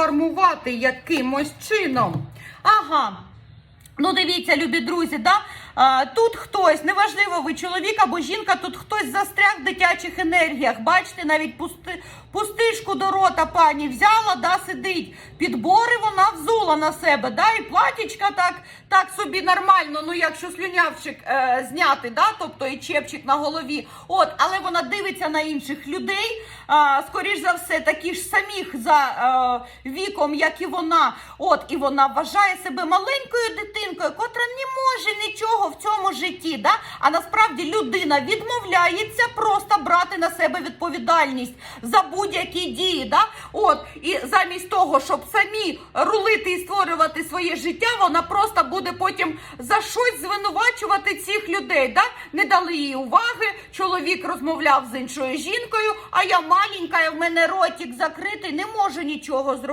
трансформувати якимось чином. Ага. Ну, дивіться, любі друзі, да? а, тут хтось, неважливо, ви чоловік або жінка, тут хтось застряг в дитячих енергіях. Бачите, навіть пусти, пустишку до рота пані взяла, да, сидить. Підбори вона взула на себе, да, і платічка так, так собі нормально, ну якщо слюнявчик е, зняти, да, тобто і чепчик на голові. От, але вона дивиться на інших людей, а, скоріш за все, такі ж самих за е, віком, як і вона. От, і вона вважає себе маленькою дитинкою, котра не може нічого в цьому житті. Да? А насправді людина відмовляється просто брати на себе відповідальність за будь-які дії. Да? От, і замість того, щоб самі рулити і створювати своє життя, вона просто буде потім за щось звинувачувати цих людей. Да? Не дали їй уваги. Чоловік розмовляв з іншою жінкою, а я маленька, в мене ротик закритий, не можу нічого зробити.